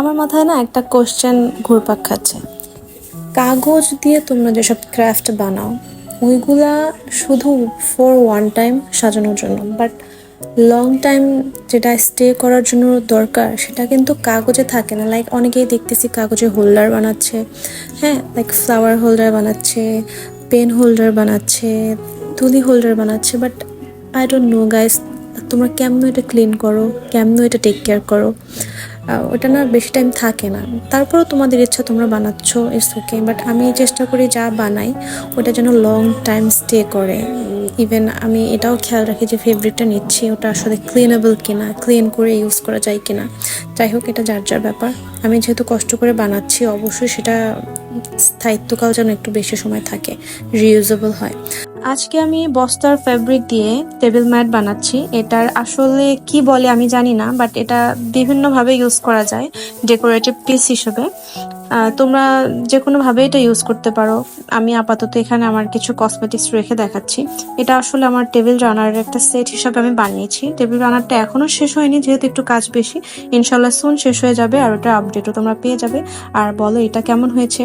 আমার মাথায় না একটা কোশ্চেন ঘুরপাক খাচ্ছে। কাগজ দিয়ে তোমরা যেসব ক্রাফট বানাও, ওইগুলা শুধু ফর ওয়ান টাইম সাজানোর জন্য বাট লং টাইম যেটা স্টে করার জন্য দরকার, সেটা কিন্তু কাগজে থাকে না। লাইক অনেকেই দেখতেছি কাগজে হোল্ডার বানাচ্ছে হ্যাঁ লাইক ফ্লাওয়ার হোল্ডার বানাচ্ছে পেন হোল্ডার বানাচ্ছে, তুলি হোল্ডার বানাচ্ছে but I don't know guys তোমরা কেমন এটা ক্লিন করো, কেমন এটা টেক কেয়ার করো? ওটা না বেশি টাইম থাকে না। তারপরেও তোমাদের ইচ্ছা তোমরা বানাচ্ছ ইটস ওকে বাট আমি চেষ্টা করি যা বানাই, ওটা যেন লং টাইম স্টে করে। ইভেন আমি এটাও খেয়াল রাখি যে ফেব্রিকটা নিচ্ছি, ওটা আসলে ক্লিনেবল কিনা ক্লিন করে ইউজ করা যায় কিনা। যাই হোক, এটা যার যার ব্যাপার। আমি যেহেতু কষ্ট করে বানাচ্ছি, অবশ্যই সেটা স্থায়িত্বকাল যেন একটু বেশি সময় থাকে রিউজেবল হয়। আজকে আমি বস্তার ফ্যাব্রিক দিয়ে টেবিল ম্যাট বানাচ্ছি। এটার আসলে কি বলে আমি জানি না বাট এটা বিভিন্নভাবে ইউজ করা যায় ডেকোরেটিভ পিস হিসেবে। তোমরা যে কোনোভাবে এটা ইউজ করতে পারো। আমি আপাতত এখানে আমার কিছু কসমেটিক্স রেখে দেখাচ্ছি। এটা আসলে আমার টেবিল রানারের একটা সেট হিসাবে আমি বানিয়েছি। টেবিল রানারটা এখনও শেষ হয়নি, যেহেতু একটু কাজ বেশি। ইনশাল্লাহ সুন শেষ হয়ে যাবে, আর ওটা আপডেটও তোমরা পেয়ে যাবে। আর বলো, এটা কেমন হয়েছে?